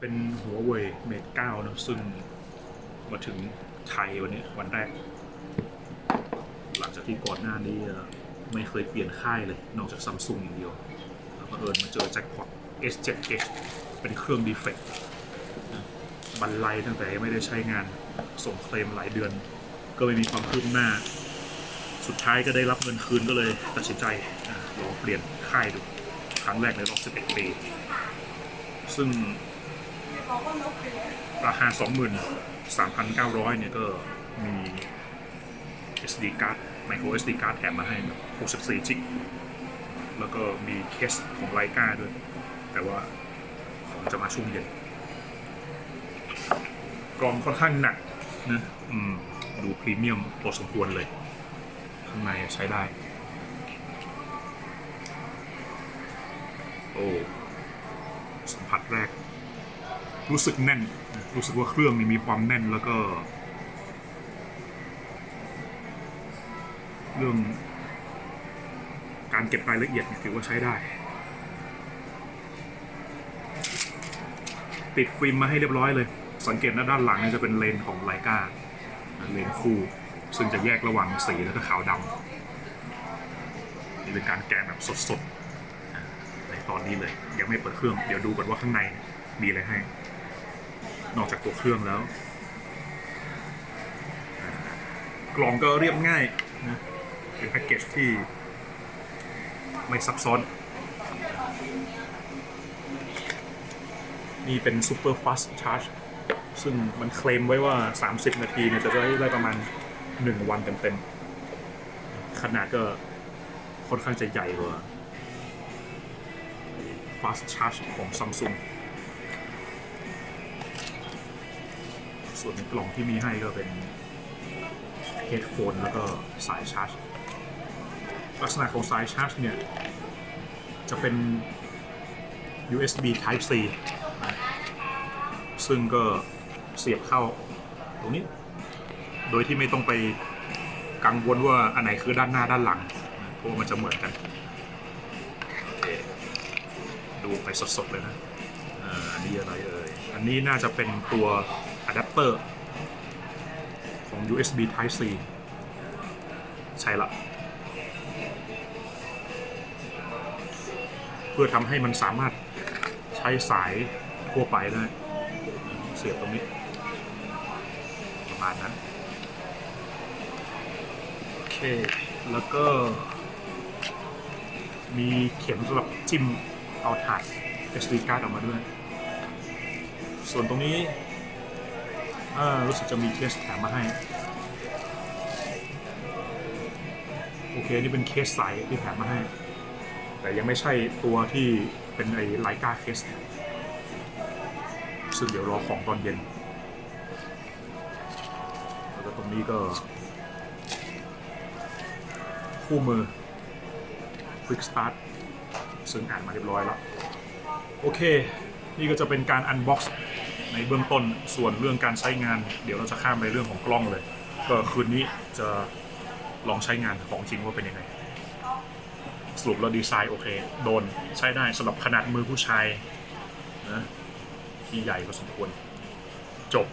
เป็นหัวเว่ยเมดเก้านะซึ่งมาถึงไทยวันนี้วันแรก หลังจากที่ก่อนหน้านี้ไม่เคยเปลี่ยนค่ายเลย นอกจากซัมซุงอย่างเดียว แล้วก็เอิญมาเจอแจ็คพอต S7H เป็นเครื่องดีเฟกต์บันไลตั้งแต่ไม่ได้ใช้งาน ส่งเคลมหลายเดือน ก็ไม่มีความคืบหน้า สุดท้ายก็ได้รับเงินคืนก็เลยตัดสินใจลองเปลี่ยนค่ายดู ครั้งแรกในรอบ 11 ปี ซึ่ง ราคา 23,900 เนี่ยก็มี SD card micro SD card แถมมาให้แบบ64จิกแล้วก็มีเคสของไลกาด้วย แต่ว่าของจะมาช่วงเย็นกล่องค่อนข้างหนักนะอืม ดูพรีเมียมพอสมควรเลย ข้างในใช้ได้ โอ้ สัมผัสแรก รู้สึกแน่น รู้สึกว่าเครื่องนี้มีความแน่นแล้วก็ เรื่องการเก็บรายละเอียดเนี่ยถือว่าใช้ได้ ติดฟิล์มมาให้เรียบร้อยเลย สังเกตนะด้านหลังเนี่ยจะเป็นเลนส์ของไลกาเลนส์คู่ ซึ่งจะแยกระหว่างสีแล้วก็ขาวดำนี่เป็นการแกะแบบสดๆ ในตอนนี้เลย ยังไม่เปิดเครื่อง เดี๋ยวดูก่อนว่าข้างในมีอะไรให้ นอกจากตัวเครื่องแล้ว กล่องก็เรียบง่ายนะเป็นแพ็กเกจที่ไม่ซับซ้อน นี่เป็น Super Fast Charge ซึ่งมันเคลมไว้ว่า 30 นาทีเนี่ยจะได้ได้ประมาณ 1 วันเต็มๆ ขนาดก็ค่อนข้างจะใหญ่กว่า Fast Charge ของ Samsung ส่วนในกล่องที่มีให้ก็เป็น headphone แล้วก็สายชาร์จ ลักษณะของสายชาร์จเนี่ย จะเป็น USB Type C ซึ่งก็เสียบเข้าตรงนี้ โดยที่ไม่ต้องไปกังวลว่าอันไหนคือด้านหน้าด้านหลัง เพราะว่ามันจะเหมือนกัน โอเค ดูไปสดๆเลยนะอันนี้อะไรเอ่ย อันนี้น่าจะเป็นตัวอะแดปเตอร์ของ USB Type C ใช่ละ เพื่อทำให้มันสามารถใช้สายทั่วไปได้ เสียบตรงนี้ ประมาณนั้น โอเค แล้วก็มีเข็มสำหรับจิ้ม เอาถ่าย SD card ออกมาด้วย ส่วนตรงนี้รู้สึกจะมีเคสแถมมาให้ โอเค นี่เป็นเคสใสที่แถมมาให้ แต่ยังไม่ใช่ตัวที่เป็นไอ้ไลกาเคสซึ่งเดี๋ยวรอของตอนเย็น แล้วก็ตรงนี้ก็ คู่มือ Quick Start ซึ่งอ่านมาเรียบร้อยแล้ว โอเค นี่ก็จะเป็นการอันบ็อกซ์ในเบื้องต้นส่วนเรื่องการใช้งาน เดี๋ยวเราจะข้ามไปเรื่องของกล้องเลย ก็คืนนี้จะลองใช้งานของจริงว่าเป็นยังไงสรุปแล้วดีไซน์โอเค โดนใช้ได้สำหรับขนาดมือผู้ชายนะที่ใหญ่พอสมควรจบ